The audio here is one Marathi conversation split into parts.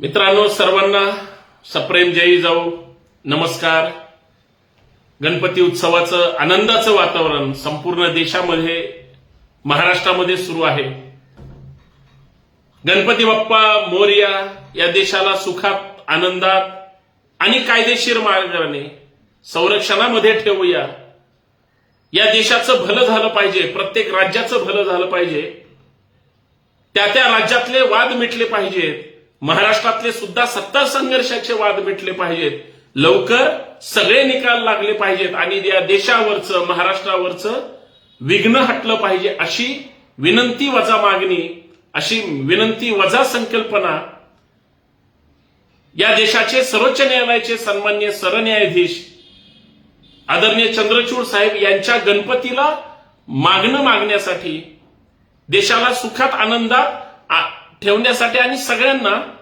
मित्रांनो सर्वांना सप्रेम जयी जाऊ. नमस्कार. गणपती उत्सवाचं आनंदाचं वातावरण संपूर्ण देशामध्ये महाराष्ट्रामध्ये सुरू आहे. गणपती बाप्पा मोर्या या देशाला सुखात आनंदात आणि कायदेशीर मार्गाने संरक्षणामध्ये ठेवूया. या देशाचं भलं झालं पाहिजे प्रत्येक राज्याचं भलं झालं पाहिजे. त्या त्या राज्यातले वाद मिटले पाहिजेत. महाराष्ट्रातले सुद्धा सत्ता संघर्षाचे वाद मिटले पाहिजेत. लवकर सगळे निकाल लागले पाहिजेत आणि या देशावरचं महाराष्ट्रावरचं विघ्न हटलं पाहिजे अशी विनंती वजा मागणी अशी विनंती वजा संकल्पना या देशाचे सर्वोच्च न्यायालयाचे सन्मान्य सरन्यायाधीश आदरणीय चंद्रचूड साहेब यांच्या गणपतीला मागणं मागण्यासाठी देशाला सुखात आनंदात ठेवण्यासाठी आणि सगळ्यांना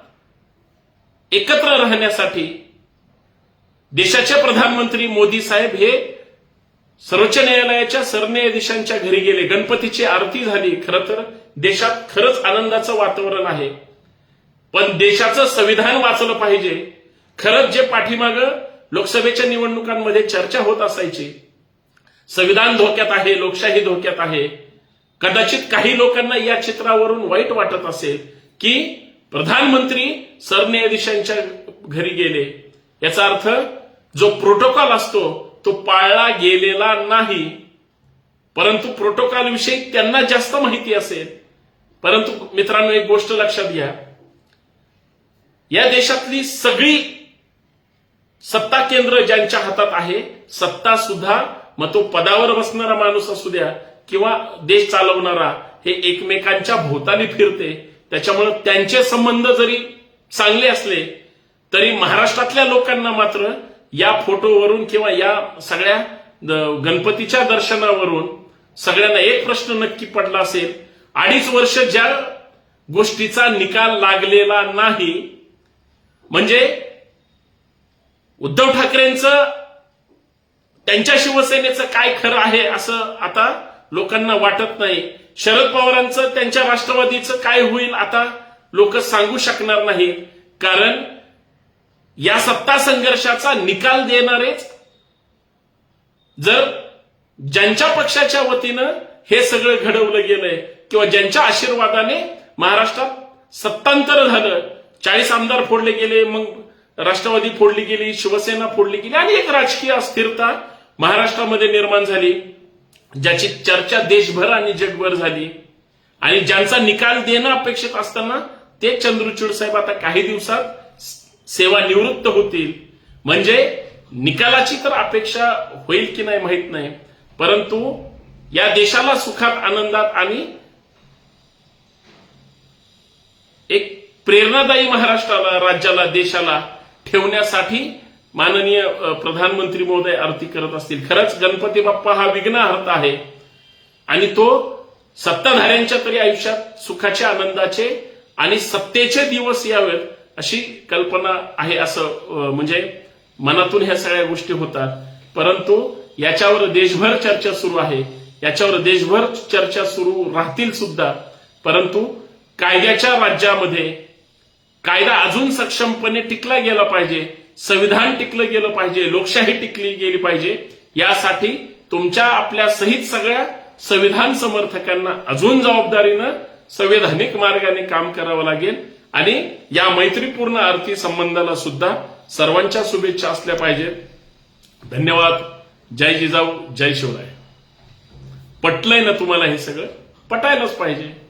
एकत्र राहण्यासाठी देशाचे प्रधानमंत्री मोदी साहेब हे सर्वोच्च न्यायालयाच्या सरन्यायाधीशांच्या घरी गेले. गणपतीची आरती झाली. खरं तर देशात खरंच आनंदाचं वातावरण आहे. पण देशाचं संविधान वाचलं पाहिजे. खरंच जे पाठीमाग लोकसभेच्या निवडणुकांमध्ये चर्चा होत असायची. संविधान धोक्यात आहे लोकशाही धोक्यात आहे. कदाचित काही लोकांना या चित्रावरून वाईट वाटत असेल की प्रधानमंत्री सरन्यायाधीशांच्या घरी गेले. याचा अर्थ जो प्रोटोकॉल असतो तो पाळला गेलेला नाही. परंतु प्रोटोकॉल विषयी त्यांना जास्त माहिती असेल. परंतु मित्रांनो एक गोष्ट लक्षात घ्या. या देशातली सगळी सत्ता केंद्र ज्यांच्या हातात आहे सत्ता सुद्धा मग तो पदावर बसणारा माणूस असू द्या किंवा देश चालवणारा हे एकमेकांच्या भोवताली फिरते त्याच्यामुळे त्यांचे संबंध जरी चांगले असले तरी महाराष्ट्रातल्या लोकांना मात्र या फोटोवरून किंवा या सगळ्या गणपतीच्या दर्शनावरून सगळ्यांना एक प्रश्न नक्की पडला असेल अडीच वर्ष ज्या गोष्टीचा निकाल लागलेला नाही म्हणजे उद्धव ठाकरेंचं त्यांच्या शिवसेनेचं काय खरं आहे असं आता लोकांना वाटत नाही. शरद पवारांचं त्यांच्या राष्ट्रवादीचं काय होईल आता लोक सांगू शकणार नाही. कारण या सत्ता संघर्षाचा निकाल देणारेच जर ज्यांच्या पक्षाच्या वतीनं हे सगळं घडवलं गेलंय किंवा ज्यांच्या आशीर्वादाने महाराष्ट्रात सत्तांतर झालं चाळीस आमदार फोडले गेले मग राष्ट्रवादी फोडली गेली शिवसेना फोडली गेली आणि एक राजकीय अस्थिरता महाराष्ट्रामध्ये निर्माण झाली. ज्याची चर्चा देशभर आणि जगभर झाली आणि ज्यांचा निकाल देणं अपेक्षित असताना ते चंद्रचूड साहेब आता काही दिवसात सेवानिवृत्त होतील. म्हणजे निकालाची तर अपेक्षा होईल की नाही माहीत नाही. परंतु या देशाला सुखात आनंदात आणि एक प्रेरणादायी महाराष्ट्राला राज्याला देशाला ठेवण्यासाठी माननीय प्रधानमंत्री महोदय आरती करत असतील. खरंच गणपती बाप्पा हा विघ्नहर्ता आहे. आणि तो सत्ताधाऱ्यांच्या तरी आयुष्यात सुखाचे आनंदाचे आणि सत्तेचे दिवस यावेत अशी कल्पना आहे असं म्हणजे मनातून ह्या सगळ्या गोष्टी होतात. परंतु याच्यावर देशभर चर्चा सुरू आहे. याच्यावर देशभर चर्चा सुरू राहतील सुद्धा. परंतु कायद्याच्या राज्यामध्ये कायदा अजून सक्षमपणे टिकला गेला पाहिजे. संविधान टिकलं गेलं पाहिजे लोकशाही टिकली गेली पाहिजे यासाठी तुमच्या आपल्या सहित सगळ्या संविधान समर्थकांना अजून जबाबदारीनं संवैधानिक मार्गाने काम करावं लागेल आणि या मैत्रीपूर्ण आर्थिक संबंधाला सुद्धा सर्वांच्या शुभेच्छा असल्या पाहिजेत. धन्यवाद. जय जिजाऊ जय शिवराय. पटलंय ना तुम्हाला हे सगळं? पटायलाच पाहिजे.